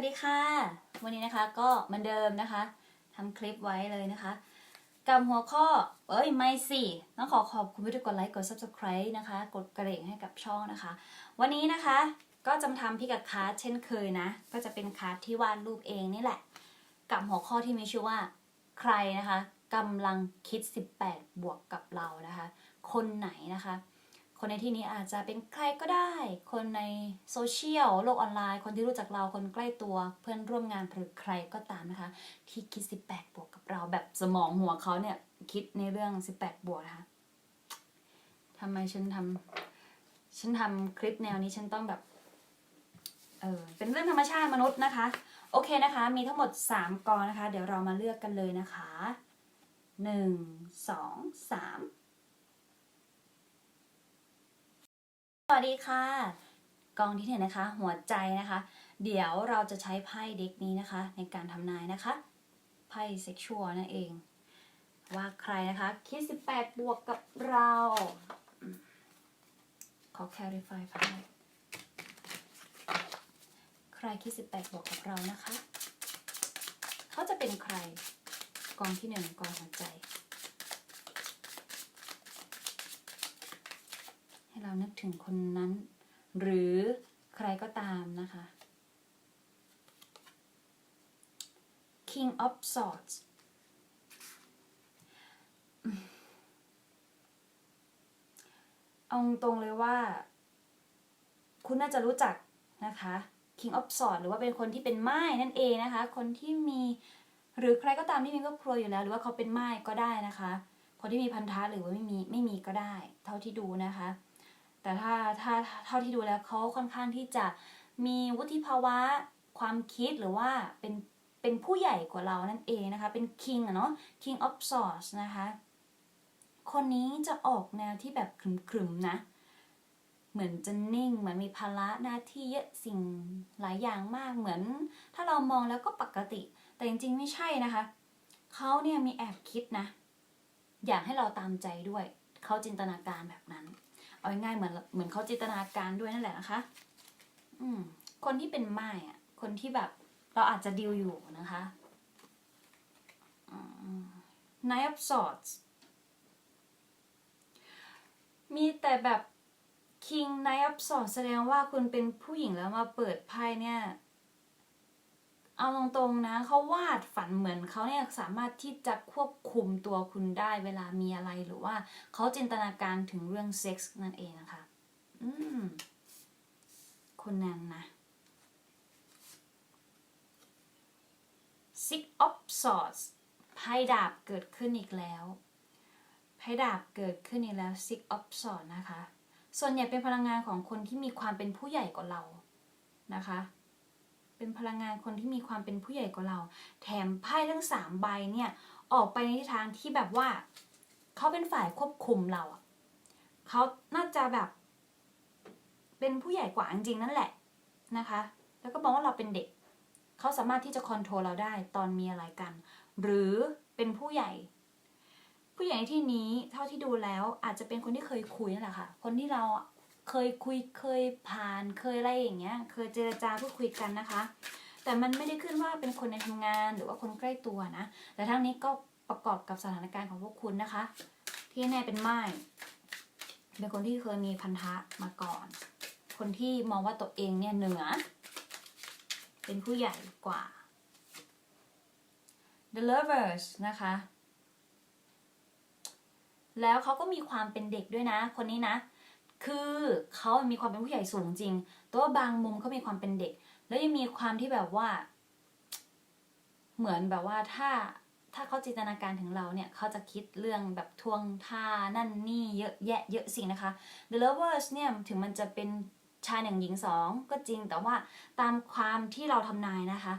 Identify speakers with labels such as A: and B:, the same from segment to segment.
A: วัสดีค่ะ วันนี้นะคะก็เหมือนเดิมนะคะทำคลิปไว้เลยนะคะกับหัวข้อเอ้ยไม่สิต้องขอขอบคุณที่กดไลค์กด subscribe นะคะ กดกระดิ่งให้กับช่องนะคะ วันนี้นะคะก็จะมาทำพิกัดคาร์ดเช่นเคยนะ ก็จะเป็นคาร์ดที่วาดรูปเองนี่แหละ กับหัวข้อที่มีชื่อว่าใครนะคะกำลังคิด 18 บวกกับเรานะคะ คนไหนนะคะ คนในที่นี้อาจจะเป็นใครก็ได้ คนในโซเชียลโลกออนไลน์ คนที่รู้จักเราคนใกล้ตัวเพื่อนร่วมงานหรือใครก็ตามนะคะ ที่คิด 18 บวกกับเราแบบสมองหัวเขาเนี่ย คิดในเรื่อง 18 บวกนะคะทำไมฉันทำฉันทำคลิปแนวนี้ฉันต้องแบบเออเป็นเรื่องธรรมชาติมนุษย์นะคะ โอเคนะคะ มีทั้งหมด 3กองนะคะ เดี๋ยวเรามาเลือกกันเลยนะคะ 1 2 3 สวัสดีค่ะ กองที่หนึ่งนะคะ หัวใจนะคะ เดี๋ยวเราจะใช้ไพ่เด็กนี้นะคะ ในการทำนายนะคะไพ่เซ็กชวลนั่นเอง ว่าใครนะคะ คิด 18 บวกกับเรา ขอ clarify ไพ่ใครคิด 18 บวกกับเรานะคะ เขาจะเป็นใครกองที่หนึ่งกองหัวใจ ให้เรานึกถึงคนนั้น หรือใครก็ตามนะคะ King of Swords อืมเอาตรงเลยว่า คุณน่าจะรู้จักนะคะ King of Swords หรือว่าเป็นคนที่เป็นไม้นั่นเองนะคะ คนที่มีหรือใครก็ตามที่มีครอบครัวอยู่แล้ว หรือว่าเขาเป็นไม้ก็ได้นะคะ คนที่มีพันธะหรือว่าไม่มีไม่มีก็ได้ เท่าที่ดูนะคะ แต่ถ้าถ้าเท่าที่ดูแล้วเขาค่อนข้างที่จะมีวุฒิภาวะความคิดหรือว่าเป็นเป็นผู้ใหญ่กว่าเรานั่นเองนะคะ เป็น king อะเนาะ king of swords นะคะ คนนี้จะออกแนวที่แบบขรึมๆนะ เหมือนจะนิ่ง เหมือนมีภาระหน้าที่เยอะสิ่งหลายอย่างมากเหมือน ถ้าเรามองแล้วก็ปกติ แต่จริงๆไม่ใช่นะคะ เขาเนี่ยมีแอบคิดนะ อยากให้เราตามใจด้วย เขาจินตนาการแบบนั้น เอาง่ายเหมือนเหมือนเขาจินตนาการด้วยนั่นแหละนะคะ อืม คนที่เป็นไม้อะคนที่แบบเราอาจจะดิวอยู่นะคะ Knight of Swords มีแต่แบบ King Knight of Swords แสดงว่าคุณเป็นผู้หญิงแล้วมาเปิดไพ่เนี่ย เอาตรงๆนะเขาวาดฝันเหมือนเขาเนี่ยสามารถที่จะควบคุมตัวคุณได้เวลามีอะไรหรือว่าเขาจินตนาการถึงเรื่องเซ็กส์นั่นเองนะคะ อืม คนนั้นนะ Six of Swords ไพ่ดาบเกิดขึ้นอีกแล้วไพ่ดาบเกิดขึ้นอีกแล้ว Six of Swords นะคะ ส่วนใหญ่เป็นพลังงานของคนที่มีความเป็นผู้ใหญ่กว่าเรานะคะ เป็นพลังงานคนที่มีความเป็นผู้ใหญ่กว่าเรา แถมไพ่ทั้งสามใบเนี่ยออกไปในทิศทางที่แบบว่าเขาเป็นฝ่ายควบคุมเราอะเขาน่าจะแบบ เป็นผู้ใหญ่กว่าจริงๆนั่นแหละนะคะ แล้วก็มองว่าเราเป็นเด็กเขาสามารถที่จะคอนโทรลเราได้ตอนมีอะไรกัน หรือเป็นผู้ใหญ่ ผู้ใหญ่ในที่นี้เท่าที่ดูแล้วอาจจะเป็นคนที่เคยคุยนั่นแหละค่ะ คนที่เรา เคยคุยเคยผ่านเคยอะไรอย่างเงี้ย เคยเจรจาพูดคุยกันนะคะ แต่มันไม่ได้ขึ้นว่าเป็นคนในทำงานหรือว่าคนใกล้ตัวนะ แต่ทั้งนี้ก็ประกอบกับสถานการณ์ของพวกคุณนะคะ ที่แน่เป็นไม้เป็นคนที่เคยมีพันธะมาก่อน คนที่มองว่าตัวเองเนี่ยเหนือ เป็นผู้ใหญ่กว่า The Lovers นะคะ แล้วเขาก็มีความเป็นเด็กด้วยนะ คนนี้นะ คือเขามีความเป็นผู้ใหญ่สูงจริง แต่ว่าบางมุมเขามีความเป็นเด็ก แล้วยังมีความที่แบบว่า เหมือนแบบว่าถ้าถ้าเขาจินตนาการถึงเราเนี่ยเขาจะคิดเรื่องแบบทวงท่านั่นนี่เยอะแยะเยอะสิ่งนะคะ The Lovers เนี่ยถึงมันจะเป็นชายหนึ่งหญิงสองก็จริงแต่ว่าตามความที่เราทำนายนะคะ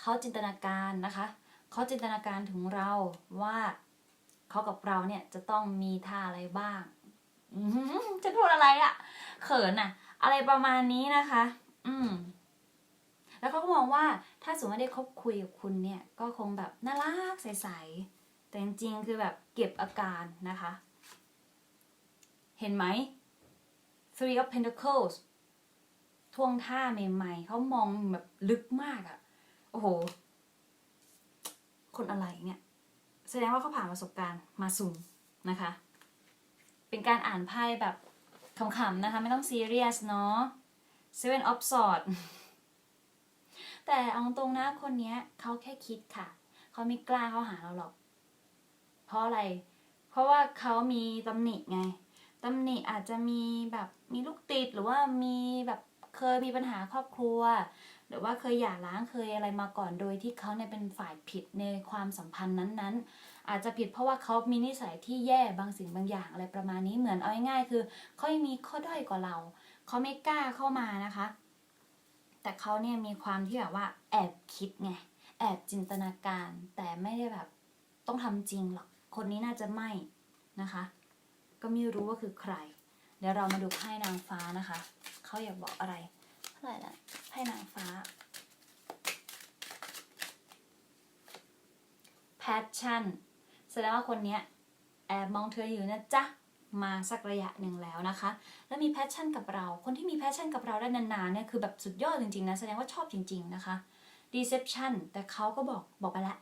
A: เขาจินตนาการนะคะเขาจินตนาการถึงเราว่าเขากับเราเนี่ยจะต้องมีท่าอะไรบ้าง จะพูดอะไรอะเขินอะอะไรประมาณนี้นะคะ อืม แล้วเขาก็มองว่าถ้าสมมติว่ได้คบคุยกับคุณเนี่ย ก็คงแบบน่ารักใสๆแต่จริงๆคือแบบเก็บอาการนะคะ เห็นไหม Three of Pentacles ท่วงท่าใหม่ๆเขามองแบบลึกมากอะ โอ้โห คนอะไรเนี่ย แสดงว่าเขาผ่านประสบการณ์มาสูงนะคะ เป็นการอ่านไพ่แบบขำๆนะคะ ไม่ต้องซีเรียสเนาะ Seven of Swords แต่เอาตรงนะคนเนี้ยเขาแค่คิดค่ะ เขาไม่กล้าเข้าหาเราหรอก เพราะอะไร เพราะว่าเขามีตำหนิไงตำหนิอาจจะมีแบบมีลูกติดหรือว่ามีแบบเคยมีปัญหาครอบครัว หรือว่าเคยหย่าร้างเคยอะไรมาก่อนโดยที่เขาเนี่ยเป็นฝ่ายผิดในความสัมพันธ์นั้นๆ อาจจะผิดเพราะว่าเขามีนิสัยที่แย่บางสิ่งบางอย่างอะไรประมาณนี้เหมือนเอาง่ายๆคือเขายังมีข้อด้อยกว่าเรา เขาไม่กล้าเข้ามานะคะ แต่เขาเนี่ยมีความที่แบบว่าแอบคิดไงแอบจินตนาการ แต่ไม่ได้แบบต้องทำจริงหรอกคนนี้น่าจะไม่นะคะ ก็ไม่รู้ว่าคือใคร เดี๋ยวเรามาดูไพ่นางฟ้านะคะ เขาอยากบอกอะไร ท่าไหร่ละไพ่นางฟ้า passion แสดงว่าคนเนี้ยแอบมองเธออยู่นะจ๊ะ มาสักระยะหนึ่งแล้วนะคะ แล้วมี passion กับเรา คนที่มี passion กับเราได้นานๆเนี่ยคือแบบสุดยอดจริงๆนะ แสดงว่าชอบจริง ๆนะคะ deception แต่เขาก็บอกบอกไปแล้ว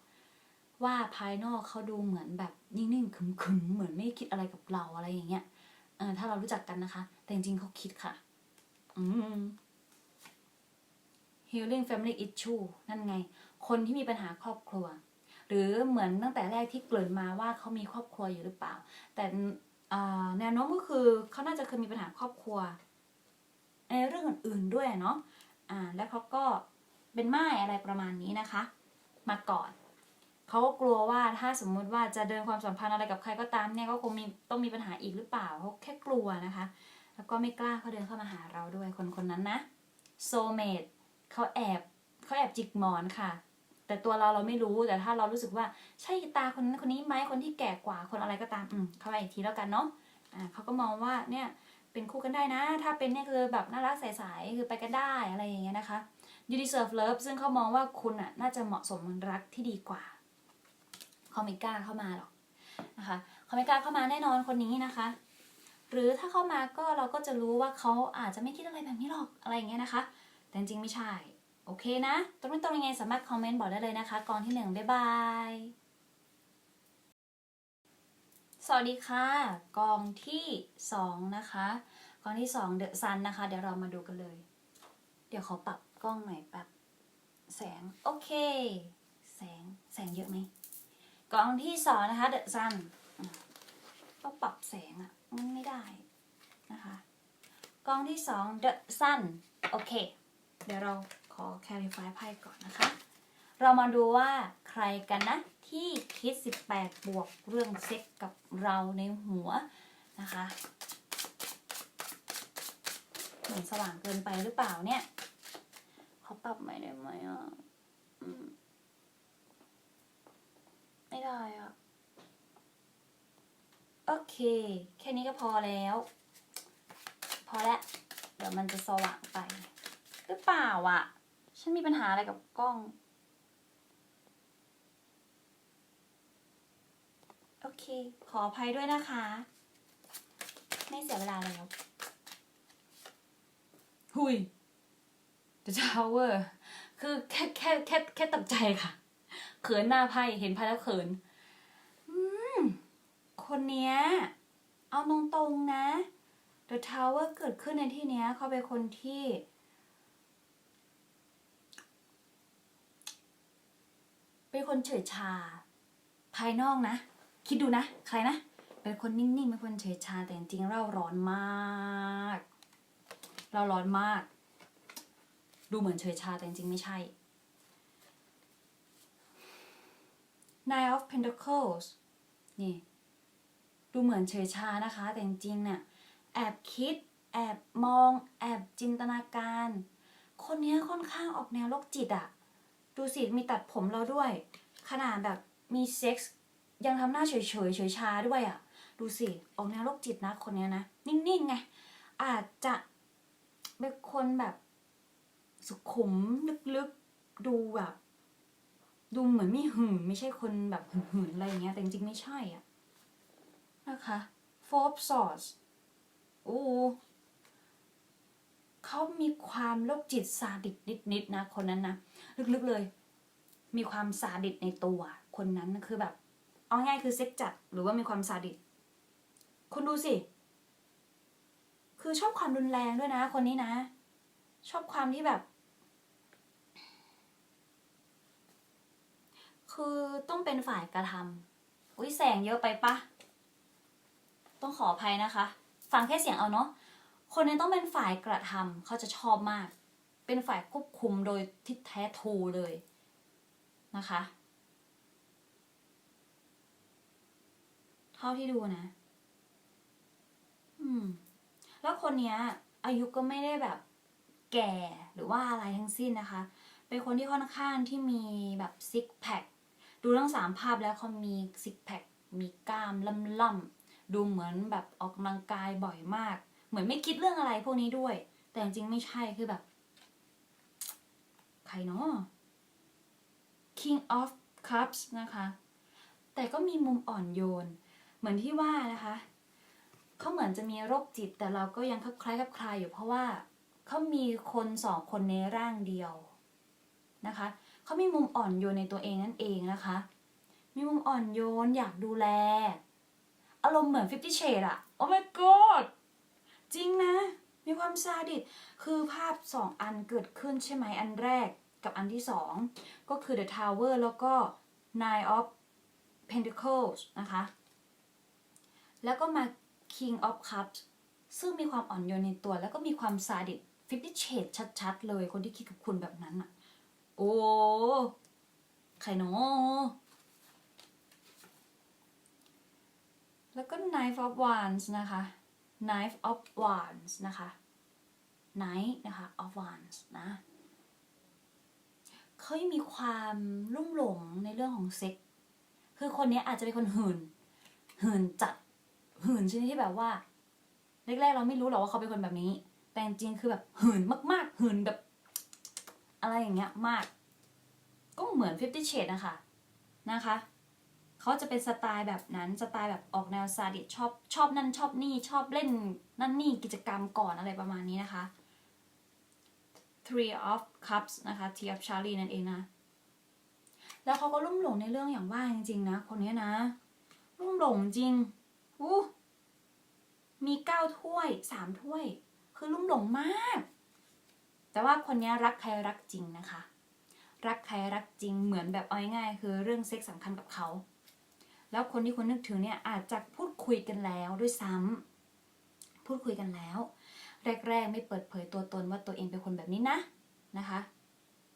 A: ว่าภายนอกเขาดูเหมือนแบบนิ่งๆขึมๆเหมือนไม่คิดอะไรกับเราอะไรอย่างเงี้ย เออถ้าเรารู้จักกันนะคะ แต่จริงๆเขาคิดค่ะ อืม healing family issue นั่นไง คนที่มีปัญหาครอบครัว หรือเหมือนตั้งแต่แรกที่เกริ่นมาว่าเขามีครอบครัวอยู่หรือเปล่า แต่แนวโน้มก็คือเขาน่าจะเคยมีปัญหาครอบครัวในเรื่องอื่นๆด้วยเนาะอ่าแล้วเขาก็เป็นม่ายอะไรประมาณนี้นะคะ มาก่อนเขาก็กลัวว่าถ้าสมมุติว่าจะเดินความสัมพันธ์อะไรกับใครก็ตามเนี่ยก็คงมีต้องมีปัญหาอีกหรือเปล่าเขาแค่กลัวนะคะ แล้วก็ไม่กล้าเขาเดินเข้ามาหาเราด้วยคนคนนั้นนะโซเมด เขาแอบเขาแอบจิกหมอนค่ะ แต่ตัวเราเราไม่รู้แต่ถ้าเรารู้สึกว่าใช่ตาคนนั้นคนนี้ไหมคนที่แก่กว่าคนอะไรก็ตามอืมเข้าไปอีกทีแล้วกันเนาะอ่าเขาก็มองว่าเนี่ยเป็นคู่กันได้นะ ถ้าเป็นเนี่ยคือแบบน่ารักใสๆคือไปกันได้อะไรอย่างเงี้ยนะคะ you deserve love ซึ่งเขามองว่าคุณอะน่าจะเหมาะสมรักที่ดีกว่าเขาไม่กล้าเข้ามาหรอกนะคะเขาไม่กล้าเข้ามาแน่นอนคนนี้นะคะ หรือถ้าเข้ามาก็เราก็จะรู้ว่าเขาอาจจะไม่คิดอะไรแบบนี้หรอกอะไรอย่างเงี้ยนะคะ แต่จริงไม่ใช่ โอเคนะ ตรงนี้ตรงยังไงสามารถคอมเมนต์บอกได้เลยนะคะ กองที่หนึ่งบ๊ายบาย สวัสดีค่ะ กองที่สองนะคะ กองที่สองเดอะซันนะคะ เดี๋ยวเรามาดูกันเลย เดี๋ยวขอปรับกล้องหน่อยแป๊บแสง โอเค แสง แสงเยอะไหมกองที่สองนะคะ เดอะซันก็ปรับแสงอะ่ะมันไม่ได้นะคะกองที่สอง The Sun โอเค เดี๋ยวเราขอ clarify ไพ่ก่อนนะคะ เรามาดูว่าใครกันนะ ที่คิด 18 บวกเรื่องเซ็กกับเราในหัวนะคะเหมือนสว่างเกินไปหรือเปล่าเนี่ยเขาปรับใหม่ได้ไหมอะไม่ได้อะ โอเค แค่นี้ก็พอแล้ว พอแล้ว เดี๋ยวมันจะสว่างไป หรือเปล่าอะฉันมีปัญหาอะไรกับกล้อง โอเค ขออภัยด้วยนะคะ ไม่เสียเวลาแล้ว หุย The Tower คือแค่แค่แค่แค่ตกใจค่ะ เขินหน้าไพ่เห็นไพ่แล้วเขิน อืม คนเนี้ย เอาตรงๆนะ The Tower เกิดขึ้นในที่เนี้ยเขาเป็นคนที่ เป็นคนเฉยชา ภายนอกนะ คิดดูนะ ใครนะ เป็นคนนิ่งๆ เป็นคนเฉยชา แต่จริงๆเราร้อนมาก เราร้อนมาก ดูเหมือนเฉยชาแต่จริงๆไม่ใช่ Nine of Pentacles นี่ ดูเหมือนเฉยชานะคะ แต่จริงๆเนี่ยแอบคิด แอบมอง แอบจินตนาการ คนนี้ค่อนข้างออกแนวโรคจิตอะ ดูสิมีตัดผมเราด้วย ขนาดแบบมีเซ็กส์ยังทำหน้าเฉยๆเฉยชาด้วยอะดูสิออกแนวโรคจิตนะคนเนี้ยนะ นิ่งๆไง อาจจะเป็นคนแบบสุขุมลึกๆดูแบบดูเหมือนไม่หื่นไม่ใช่คนแบบหื่นๆอะไรอย่างเงี้ยแต่จริงๆไม่ใช่อะนะคะ Four of Swords โอ้ เขามีความโรคจิตซาดิสนิดๆนะ คนนั้นนะลึกๆเลย มีความซาดิสในตัว คนนั้นคือแบบ เอาง่ายคือเซ็กจัดหรือว่ามีความซาดิสคุณดูสิ คือชอบความรุนแรงด้วยนะ คนนี้นะ ชอบความที่แบบ คือต้องเป็นฝ่ายกระทำอุ้ยแสงเยอะไปปะต้องขออภัยนะคะ ฟังแค่เสียงเอาเนาะ คนนี้ต้องเป็นฝ่ายกระทำเขาจะชอบมาก เป็นฝ่ายควบคุมโดยที่แท้ทูเลยนะคะ เท่าที่ดูนะ อืม แล้วคนเนี้ย อายุก็ไม่ได้แบบแก่หรือว่าอะไรทั้งสิ้นนะคะ เป็นคนที่ค่อนข้างที่มีแบบซิกแพค ดูทั้งสามภาพแล้วเขามีซิกแพค มีกล้ามล่ำๆ ดูเหมือนแบบออกกำลังกายบ่อยมาก เหมือนไม่คิดเรื่องอะไรพวกนี้ด้วย แต่จริงๆไม่ใช่คือแบบ ใครเนาะ King of Cups นะคะ แต่ก็มีมุมอ่อนโยน เหมือนที่ว่านะคะเขาเหมือนจะมีโรคจิต แต่เราก็ยังคลับคล้ายคลับคลายอยู่เพราะว่าเขามีคนสองคนในร่างเดียวนะคะเขามีมุมอ่อนโยนในตัวเองนั่นเองนะคะ มีมุมอ่อนโยนอยากดูแล อารมณ์เหมือน Fifty Shades อะ Oh my god จริงนะ มีความซาดิสคือภาพสองอันเกิดขึ้นใช่ไหมอันแรกกับอันที่สองก็คือ The Tower แล้วก็ Nine of Pentacles นะคะ แล้วก็มา King of Cups ซึ่งมีความอ่อนโยนในตัว แล้วก็มีความซาดิส Fifty Shades ชัดๆ เลยคนที่คิดกับคุณแบบนั้นอะโอ้ใครเนาะแล้วก็ Knife of Wands นะคะ Knife of Wands นะคะ Knight นะคะ of Wands นะเขายังมีความลุ่มหลงในเรื่องของเซ็ก คือคนนี้อาจจะเป็นคนหื่น หื่นจัด หื่นชนิดที่แบบว่า แรกๆเราไม่รู้หรอกว่าเขาเป็นคนแบบนี้ แต่จริงๆคือแบบหื่นมาก ๆ หื่นแบบ อะไรอย่างเงี้ยมาก ก็เหมือน Fifty Shades นะคะ นะคะ เขาจะเป็นสไตล์แบบนั้นสไตล์แบบออกแนวซาดิสชอบชอบนั่นชอบนี่ชอบเล่นนั่นนี่กิจกรรมก่อนอะไรประมาณนี้นะคะ Three of Cups นะคะ T of Charlie นั่นเองนะ แล้วเขาก็ลุ่มหลงในเรื่องอย่างว่าจริงๆนะ คนนี้นะลุ่มหลงจริงอู้มีเก้าถ้วยสามถ้วย คือลุ่มหลงมาก แต่ว่าคนนี้รักใครรักจริงนะคะ รักใครรักจริงเหมือนแบบเอาง่ายๆคือเรื่องเซ็กสำคัญกับเขา แล้วคนที่คุณนึกถึงเนี่ยอาจจะพูดคุยกันแล้วด้วยซ้ำพูดคุยกันแล้ว แรก ๆ ไม่เปิดเผยตัวตนว่าตัวเองเป็นคนแบบนี้นะนะคะ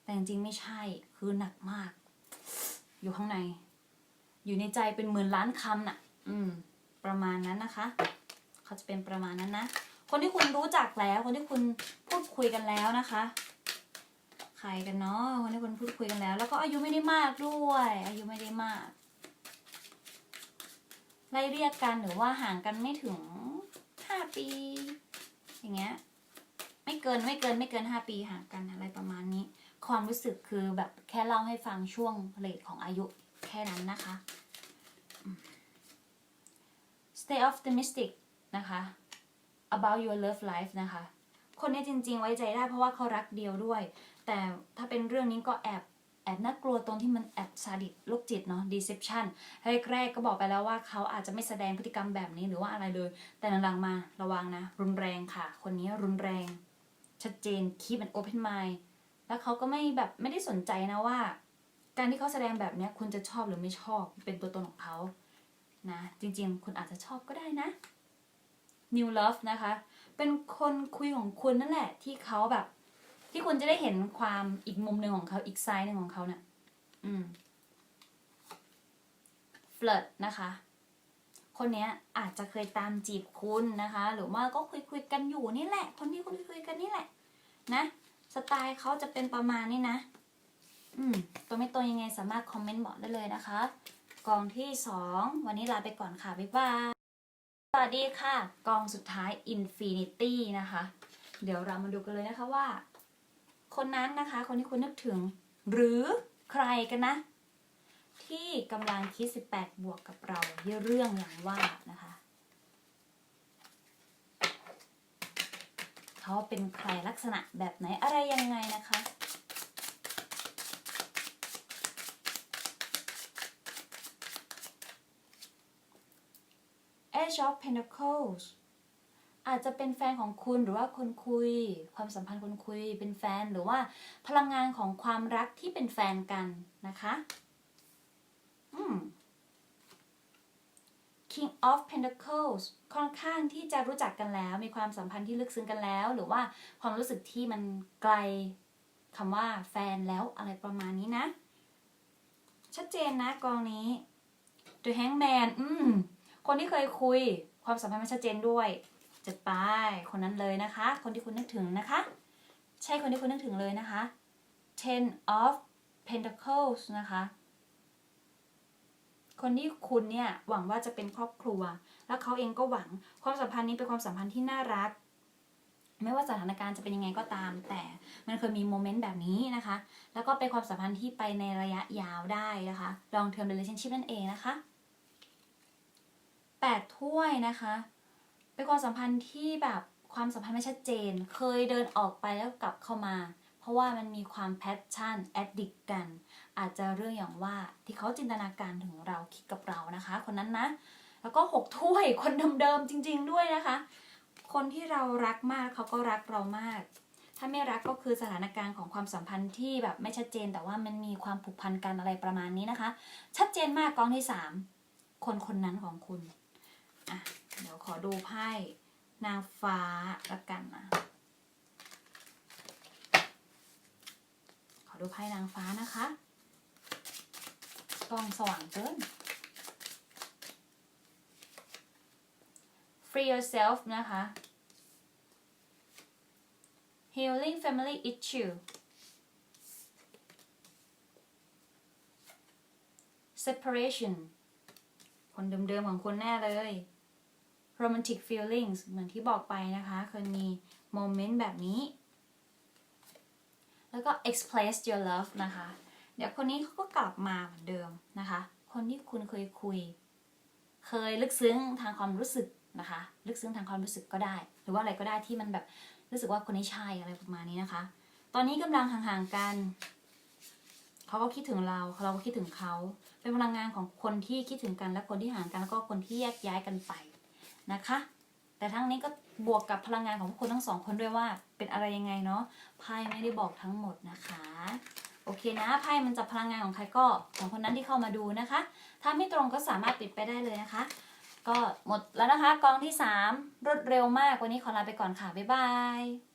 A: แต่จริงๆไม่ใช่คือหนักมาก อยู่ข้างใน อยู่ในใจเป็นหมื่นล้านคำน่ะ อืม ประมาณนั้นนะคะ เขาจะเป็นประมาณนั้นนะคนที่คุณรู้จักแล้ว คนที่คุณพูดคุยกันแล้วนะคะใครกันเนาะคนที่คุณพูดคุยกันแล้ว แล้วก็อายุไม่ได้มากด้วย อายุไม่ได้มาก ไล่เรียกกันหรือว่าห่างกันไม่ถึงห้าปี อย่างเงี้ยไม่เกินไม่เกินไม่เกินห้าปีห่างกันอะไรประมาณนี้ ความรู้สึกคือแบบแค่เล่าให้ฟังช่วงเลทของอายุแค่นั้นนะคะ stay optimistic นะคะ about your love life นะคะ คนนี้จริง ๆ ไว้ใจได้เพราะว่าเขารักเดียวด้วย แต่ถ้าเป็นเรื่องนี้ก็แอบ แอบน่ากลัวตรงที่มันแอบซาดิสโรคจิตเนาะ deception แรกๆก็บอกไปแล้วว่าเขาอาจจะไม่แสดงพฤติกรรมแบบนี้หรือว่าอะไรเลย แต่หลังๆมาระวังนะ รุนแรงค่ะ คนนี้รุนแรง ชัดเจน keep an open mind แล้วเขาก็ไม่แบบไม่ได้สนใจนะว่า การที่เขาแสดงแบบเนี้ยคุณจะชอบหรือไม่ชอบเป็นตัวตนของเขานะ จริงๆ คุณอาจจะชอบก็ได้นะ new love นะคะ เป็นคนคุยของคุณนั่นแหละที่เขาแบบ ที่คุณจะได้เห็นความอีกมุมหนึ่งของเขาอีกไซด์หนึ่งของเขาเนี่ยอืม flirt นะคะ คนเนี้ยอาจจะเคยตามจีบคุณนะคะ หรือว่าก็คุยคุยกันอยู่นี่แหละ คนที่คุยคุยกันนี่แหละ นะสไตล์เขาจะเป็นประมาณนี้นะ อืมตัวไม่ตัวยังไงสามารถคอมเมนต์บอกได้เลยนะคะ กองที่สองวันนี้ลาไปก่อนค่ะ บ๊ายบาย สวัสดีค่ะ กองสุดท้าย Infinity นะคะ เดี๋ยวเรามาดูกันเลยนะคะว่า คนนั้นนะคะ คนที่คุณนึกถึง หรือใครกันนะ ที่กำลังคิด 18 บวกกับเราเรื่องอย่างว่านะคะเขาเป็นใครลักษณะแบบไหนอะไรยังไงนะคะ Ace of Pentacles อาจจะเป็นแฟนของคุณหรือว่าคนคุย ความสัมพันธ์คนคุยเป็นแฟนหรือว่าพลังงานของความรักที่เป็นแฟนกันนะคะ อืม King of Pentacles ค่อนข้างที่จะรู้จักกันแล้ว มีความสัมพันธ์ที่ลึกซึ้งกันแล้ว หรือว่าความรู้สึกที่มันไกลคำว่าแฟนแล้วอะไรประมาณนี้นะ ชัดเจนนะกองนี้ The Hangman อืม คนที่เคยคุย ความสัมพันธ์มันชัดเจนด้วย จัดไปคนนั้นเลยนะคะ คนที่คุณนึกถึงนะคะ ใช่คนที่คุณนึกถึงเลยนะคะ Ten of Pentacles นะคะ คนที่คุณเนี่ยหวังว่าจะเป็นครอบครัว แล้วเขาเองก็หวังความสัมพันธ์นี้เป็นความสัมพันธ์ที่น่ารัก ไม่ว่าสถานการณ์จะเป็นยังไงก็ตาม แต่มันเคยมีโมเมนต์แบบนี้นะคะ แล้วก็เป็นความสัมพันธ์ที่ไปในระยะยาวได้นะคะ long term relationship นั่นเองนะคะแปดถ้วยนะคะ เป็นความสัมพันธ์ที่แบบความสัมพันธ์ไม่ชัดเจน เคยเดินออกไปแล้วกลับเข้ามา เพราะว่ามันมีความแพชชั่นแอดดิกกัน อาจจะเรื่องอย่างว่าที่เขาจินตนาการถึงเราคิดกับเรานะคะ คนนั้นนะ แล้วก็หกถ้วยคนเดิมๆจริง ๆ ด้วยนะคะ คนที่เรารักมากเขาก็รักเรามาก ถ้าไม่รักก็คือสถานการณ์ของความสัมพันธ์ที่แบบไม่ชัดเจน แต่ว่ามันมีความผูกพันกันอะไรประมาณนี้นะคะ ชัดเจนมากกองที่สามคนคนนั้นของคุณ อะ เดี๋ยวขอดูไพ่นางฟ้าละกันนะ ขอดูไพ่นางฟ้านะคะ กล้องสว่างเกิน free yourself นะคะ healing family issue separation คนเดิมๆของคุณแน่เลย romantic feelings เหมือนที่บอกไปนะคะ เคยมีโมเมนต์แบบนี้ แล้วก็ express your love นะคะ เดี๋ยวคนนี้เขาก็กลับมาเหมือนเดิมนะคะ คนที่คุณเคยคุย เคยลึกซึ้งทางความรู้สึกนะคะ ลึกซึ้งทางความรู้สึกก็ได้ หรือว่าอะไรก็ได้ที่มันแบบรู้สึกว่าคนนี้ใช่อะไรประมาณนี้นะคะ ตอนนี้กำลังห่างๆกันเขาก็คิดถึงเราเราก็คิดถึงเขา เป็นพลังงานของคนที่คิดถึงกันและคนที่ห่างกันแล้วก็คนที่แยกย้ายกันไป นะคะ แต่ทั้งนี้ก็บวกกับพลังงานของพวกคุณทั้งสองคนด้วยว่าเป็นอะไรยังไงเนาะไพ่ไม่ได้บอกทั้งหมดนะคะ โอเคนะไพ่มันจะพลังงานของใครก็ของคนนั้นที่เข้ามาดูนะคะ ถ้าไม่ตรงก็สามารถปิดไปได้เลยนะคะ ก็หมดแล้วนะคะกองที่ 3 รวดเร็วมากวันนี้ขอลาไปก่อนค่ะบ๊ายบาย